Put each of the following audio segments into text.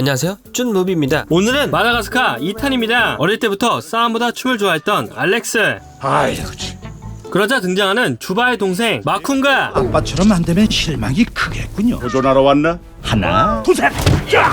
안녕하세요 쭌무비입니다 오늘은 마다가스카 2탄입니다. 어릴 때부터 싸움보다 춤을 좋아했던 알렉스. 아이고 참. 그러자 등장하는 주바의 동생 마쿤가. 아빠처럼 안 되면 실망이 크겠군요. 도전하러 왔나? 하나, 둘, 셋. 야!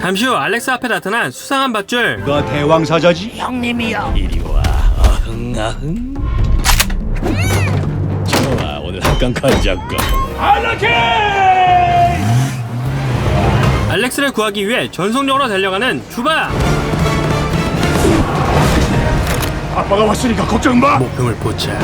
잠시 후 알렉스 앞에 나타난 수상한 밧줄. 너 대왕사자지? 형님이야. 이리 와. 아흥 아흥. 좋아 오늘 한강 가자고. 알렉스를 구하기 위해 전속력으로 달려가는 주바. 아빠가 왔으니까 걱정 마. 목표물 포착.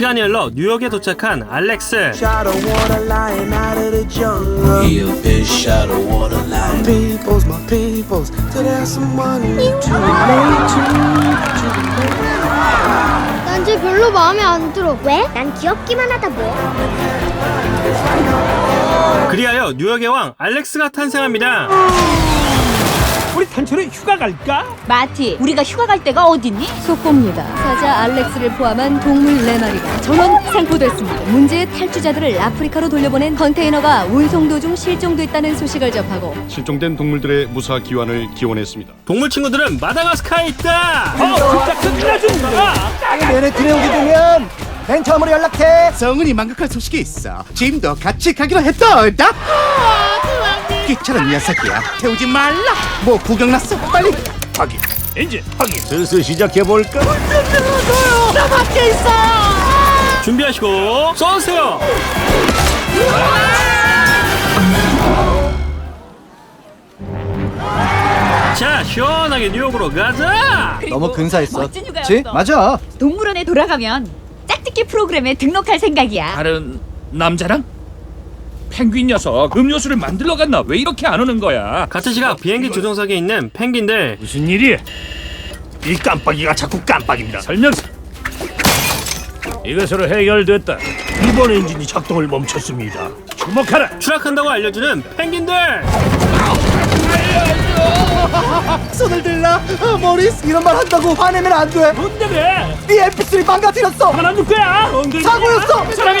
시간이 흘러 뉴욕에 도착한 알렉스. shot of water lying out of the jungle. He a big shot of water line. Peoples, my peoples, till there's someone to relate to. 난쟤 별로 마음에 안 들어. 왜? 난 귀엽기만 하다 뭐. 그리하여 뉴욕의 왕 알렉스가 탄생합니다. 마티, 우리가 휴가 갈 데가 어딨니? 속보입니다. 사자 알렉스를 포함한 동물 4마리가 전원 생포됐습니다. 문제의 탈주자들을 아프리카로 돌려보낸 컨테이너가 운송 도중 실종됐다는 소식을 접하고 실종된 동물들의 무사 기환을 기원했습니다. 동물 친구들은 마다가스카에 있다. 내내 들여오게 되면 맨 처음으로 연락해. 성은이 망각할 소식이 있어. 짐도 같이 가기로 했더다. 귀찮은 녀석이야. 태우지 말라. 뭐 구경 났어? 빨리. 확인. 엔진 확인. 슬슬 시작해 볼까? 준비하시고 쏘세요. 자 시원하게 뉴욕으로 가자. 너무 근사했어. 멋진 휴가였어. 맞아. 동물원에 돌아가면 짝짓기 프로그램에 등록할 생각이야. 다른 남자랑? 펭귄 녀석 음료수를 만들러 갔나? 왜 이렇게 안 오는 거야? 같은 시각 비행기 조종석에 있는 펭귄들 무슨 일이? 이 깜빡이가 자꾸 깜빡입니다. 설명서. 이것으로 해결됐다. 이번 엔진이 작동을 멈췄습니다. 주목하라. 추락한다고 알려주는 펭귄들. 손을 들라. 어, 모리스 이런 말 한다고 화내면 안 돼. 뭔데 왜? 네 MP3 망가뜨렸어. 안둘 거야. 사고였어.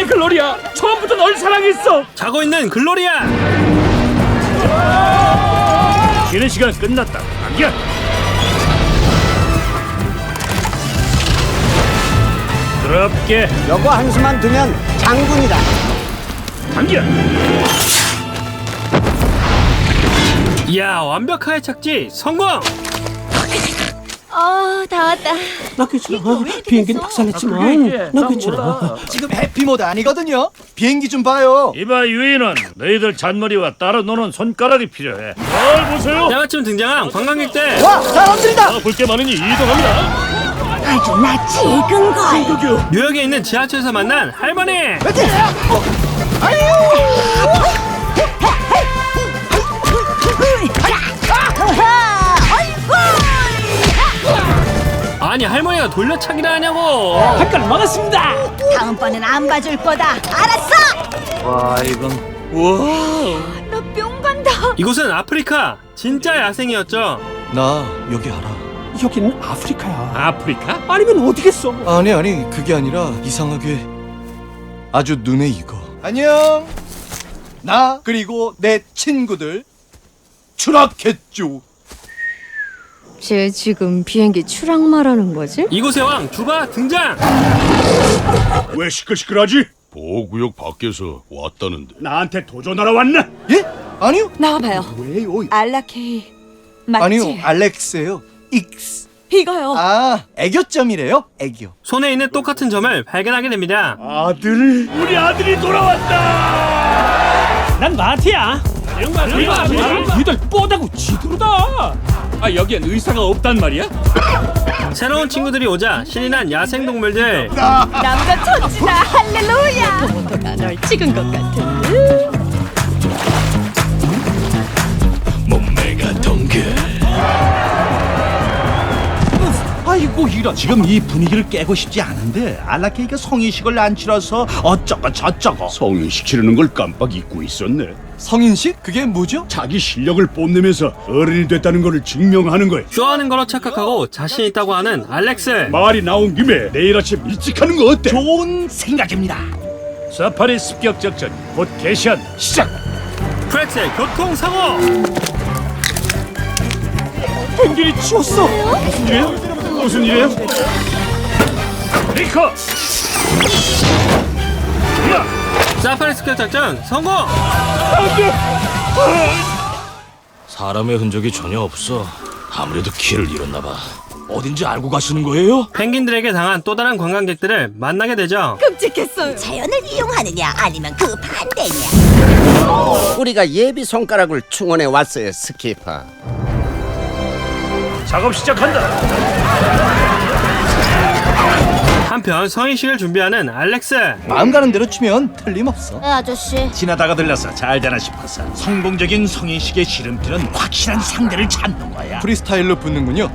사랑해 글로리아. 처음부터 널 사랑했어. 자고 있는 글로리아. 쉬는 시간 끝났다. 안겨. 부럽게 여거 한수만 두면 장군이다. 안겨. 이야 완벽하게 착지 성공. 어, 다 왔다. 비행기는 박살냈지만 나 괜찮아. 지금 해피 모드 아니거든요. 비행기 좀 봐요. 이봐 유인원, 너희들 잔머리와 따로 노는 손가락이 필요해. 뭘 보세요? 때마침 등장한 관광객들. 와 사람들이다. 볼 게 많으니 이동합니다. 아주 나 지금 걸. 뉴욕에 있는 지하철에서 만난 할머니. 어. 아유. 아니 할머니가 돌려차기를 하냐고. 다음번엔 안 봐줄 거다. 알았어? 와 이건 나뿅 간다. 이곳은 아프리카. 진짜 야생이었죠. 나 여기 알아. 여기는 아프리카야. 아프리카? 아니면 어디겠어? 아니 아니 그게 아니라 이상하게 아주 눈에 익어. 안녕. 나 그리고 내 친구들 추락했죠. 쟤 지금 비행기 추락 말하는 거지? 이곳의 왕 주바 등장. 왜 시끌시끌하지? 보호구역 밖에서 왔다는데. 나한테 도전하러 왔나? 예? 아니요. 나와봐요. 왜요? 알라케이. 맞지? 아니요. 알렉스예요. 익스. 이거요. 아 애교점이래요. 애교. 손에 있는 똑같은 점을 발견하게 됩니다. 아들, 우리 아들이 돌아왔다. 난 마티야. 니들 뽀다고 지도로다. 아 여기엔 의사가 없단 말이야? 새로운 친구들이 오자 신이 난 야생 동물들. 남자 천지다. 할렐루야. 나 널 찍은 것 같은 아이고 싫어. 지금 이 분위기를 깨고 싶지 않은데 알라케이가 성의식을 안 치러서 어쩌고 저쩌고. 성인식 치르는 걸 깜빡 잊고 있었네. 성인식? 그게 뭐죠? 자기 실력을 뽐내면서 어른이 됐다는 것을 증명하는 거야. 쇼하는 거로 착각하고 자신 있다고 하는 알렉스. 말이 나온 김에 내일 아침 일찍 하는 거 어때? 좋은 생각입니다. 사파리 습격 작전 곧 개시한다. 시작. 프렉스의 교통사고. 펭귄이 치웠어. 무슨 일이야? 무슨 일이야? 리커. 야, 사파리 스킬 작전 성공. 사람의 흔적이 전혀 없어. 아무래도 길을 잃었나 봐. 어딘지 알고 가시는 거예요? 펭귄들에게 당한 또 다른 관광객들을 만나게 되죠. 끔찍했어요. 자연을 이용하느냐 아니면 그 반대냐 우리가 예비 손가락을 충원해 왔어요, 스키퍼. 작업 시작한다. 한편 성인식을 준비하는 알렉스. 마음 가는 대로 추면 틀림없어. 네 아저씨 지나다가 들려서 잘 되나 싶어서 성공적인 성인식의 시름길은 확실한 상대를 찾는 거야. 프리스타일로 붙는군요.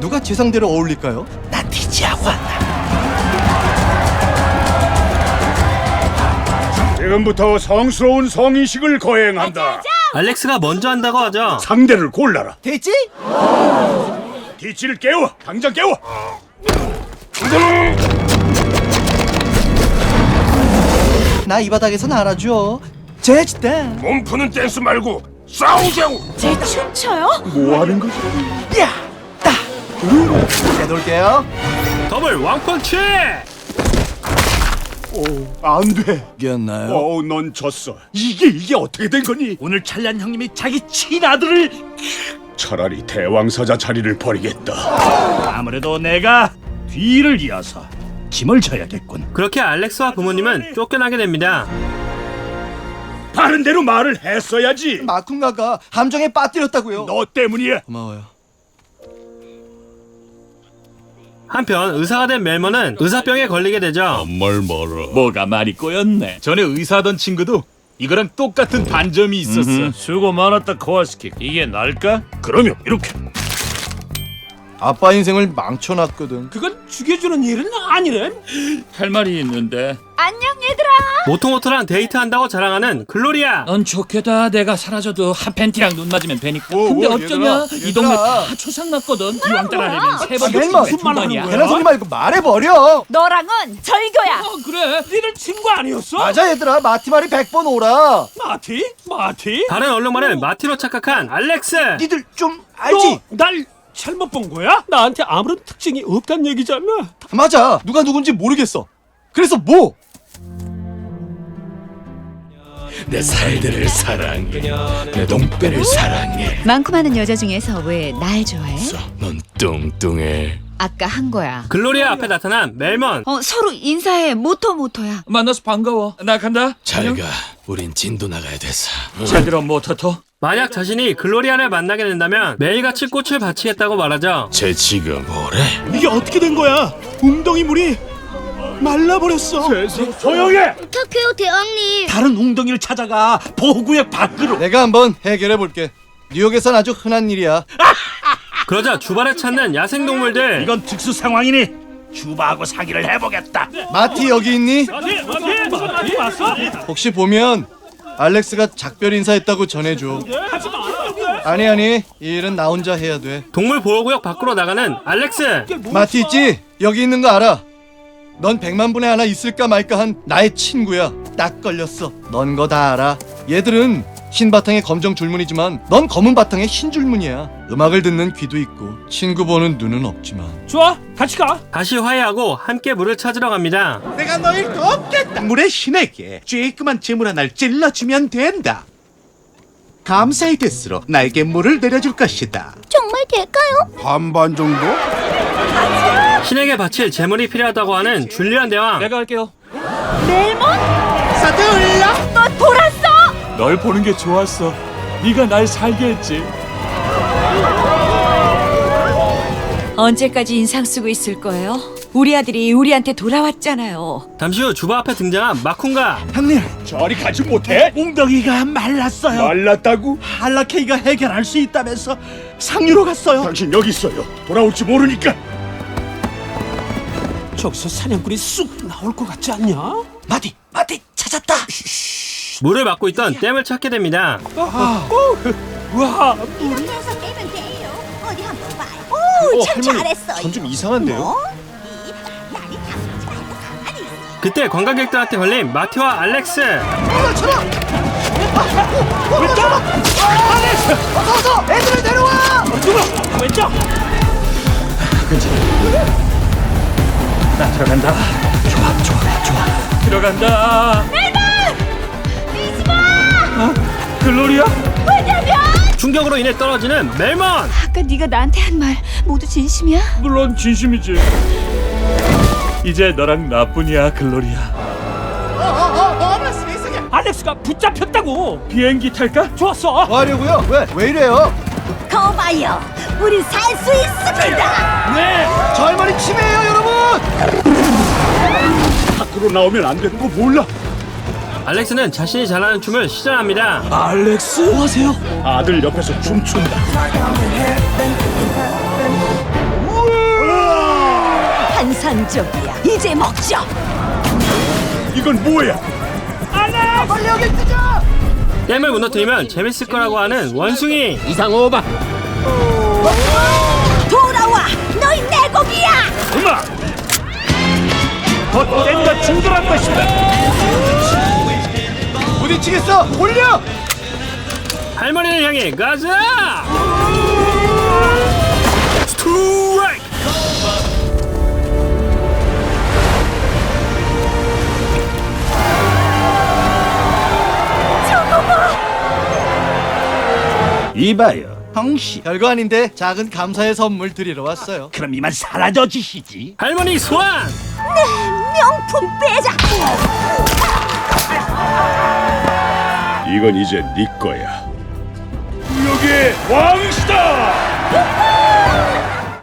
누가 제 상대로 어울릴까요? 나 티지하고 왔다. 지금부터 성스러운 성인식을 거행한다. 알렉스가 먼저 한다고 하죠. 상대를 골라라. 됐지? 디치를 깨워. 당장 깨워. 나 이 바닥에선 알아줘. 제지대. 몸 푸는 댄스 말고 싸우자고. 제 춤춰요? 뭐 하는 거지? 되돌게요. 더블 왕펀치. 안 돼. 이겼나요? 어우, 넌 졌어. 이게 이게 어떻게 된 거니? 오늘 찰란 형님이 자기 친아들을 차라리 대왕사자 자리를 버리겠다. 아무래도 내가 뒤를 이어서 짐을 져야겠군. 그렇게 알렉스와 부모님은 쫓겨나게 됩니다. 바른 대로 말을 했어야지. 마쿤가가 함정에 빠뜨렸다고요. 너 때문이야. 고마워요. 한편 의사가 된 멜머는 의사병에 걸리게 되죠. 말 마라. 뭐가 말이 꼬였네. 전에 의사하던 친구도 이거랑 똑같은 반점이 있었어. 수고 많았다 코아스키. 이게 날까? 그러면 이렇게 아빠 인생을 망쳐놨거든. 그건 죽여주는 일은 아니래. 할 말이 있는데. 안녕 얘들아. 모토모토랑 데이트한다고 자랑하는 글로리아. 넌 좋게다. 내가 사라져도 한 팬티랑 눈 맞으면 되니까. 오, 근데 오, 어쩌냐? 얘들아, 이 동네 얘들아. 다 초상 났거든. 이 왕 따라내면 세 번. 멜마 무슨 말이야? 괜한 소리 말고 말해버려. 너랑은 절교야. 어, 그래. 니들 친구 아니었어? 맞아 얘들아 마티 말이 100번 오라. 마티? 마티? 다른 얼룩말을 마티로 착각한 알렉스. 니들 좀 알지? 날 잘못 본 거야? 나한테 아무런 특징이 없단 얘기잖아. 맞아 누가 누군지 모르겠어. 그래서 뭐? 내 살들을 사랑해. 내 동배를 사랑해. 많고 많은 여자 중에서 왜 날 좋아해? 넌 뚱뚱해. 아까 한 거야. 글로리아 앞에 나타난 멜먼. 어 서로 인사해 모토 모토야. 만나서 반가워. 나 간다. 잘 가. 우린 진도 나가야 돼서. 제대로 못하터. 만약 자신이 글로리아를 만나게 된다면 매일같이 꽃을 바치겠다고 말하죠. 쟤 지금 뭐래? 이게 어떻게 된 거야? 웅덩이 물이 말라버렸어. 조용해. 부탁해요 대왕님 다른 웅덩이를 찾아가 보호구역 밖으로. 내가 한번 해결해 볼게. 뉴욕에선 아주 흔한 일이야. 그러자 주발을 찾는 야생동물들. 이건 특수 상황이니 주바하고 상의를 해보겠다. 마티 여기 있니? 혹시 보면 알렉스가 작별 인사했다고 전해줘. 아니 아니 이 일은 나 혼자 해야 돼. 동물 보호구역 밖으로 나가는 알렉스. 마티 있지? 여기 있는 거 알아. 넌 백만 분의 하나 있을까 말까 한 나의 친구야. 딱 걸렸어. 넌 거 다 알아. 얘들은 흰 바탕에 검정 줄무늬지만 넌 검은 바탕에 흰 줄무늬야. 음악을 듣는 귀도 있고 친구 보는 눈은 없지만 좋아. 같이 가. 다시 화해하고 함께 물을 찾으러 갑니다. 내가 너일 거 없겠다. 물의 신에게 쬐끄만 재물 하나를 찔러주면 된다. 감사의 뜻으로 나에게 물을 내려줄 것이다. 정말 될까요? 반반 정도? 신에게 바칠 재물이 필요하다고 하는 줄리안 대왕. 내가 할게요. 돌았어? 널 보는 게 좋았어. 네가 날 살게 했지. 언제까지 인상 쓰고 있을 거예요? 우리 아들이 우리한테 돌아왔잖아요. 잠시 후 주바 앞에 등장한 마쿤가. 형님, 저리 가지 못해? 웅덩이가 말랐어요. 말랐다고? 할라케이가 해결할 수 있다면서 상류로 갔어요. 당신 여기 있어요. 돌아올지 모르니까. 저기서 사냥꾼이 쑥 나올 것 같지 않냐? 마디 마디 찾았다 물을 막고 있던 댐을 찾게 됩니다. 와, 물이 서 깨면 돼요. 어디 한번 봐요. 어, 오, 참 할머니, 잘했어요. 전 좀 이상한데요? 뭐? 이, 날이 다물지 말고 가만히 있어. 그때 관광객들한테 걸린 마티와 알렉스. 어서 애들을 데려와 누구? 왼쪽. 나 들어간다. 글로리아? 충격으로 인해 떨어지는 멜먼. 아까 네가 나한테 한 말 모두 진심이야? 물론 진심이지. 이제 너랑 나뿐이야, 글로리아. 어어어 어머 세상에 알렉스가 붙잡혔다고. 비행기 탈까? 좋았어. 뭐 하려고요? 왜? 왜 이래요? 거봐요. 우리 살 수 있습니다. 네. 저 할머니 치매예요 여러분! 밖으로 나오면 안 되는 거 몰라 알렉스는 자신이 잘하는 춤을 시전합니다. 알렉스 뭐 하세요? 아들 옆에서 춤춘다 환상적이야. 이제 먹죠. 이건 뭐야 빨리 여기 뜨자 댐을 무너뜨리면 재밌을 거라고 하는 원숭이. 돌아와. 부딪히겠어! 올려! 할머니를 향해 가자. 스트라이크. 이봐요. 형씨 별거 아닌데 작은 감사의 선물 드리러 왔어요. 그럼 이만 사라져 주시지. 할머니 소환. 명품 빼자. 이건 이제 네 거야. 여기 왕시다.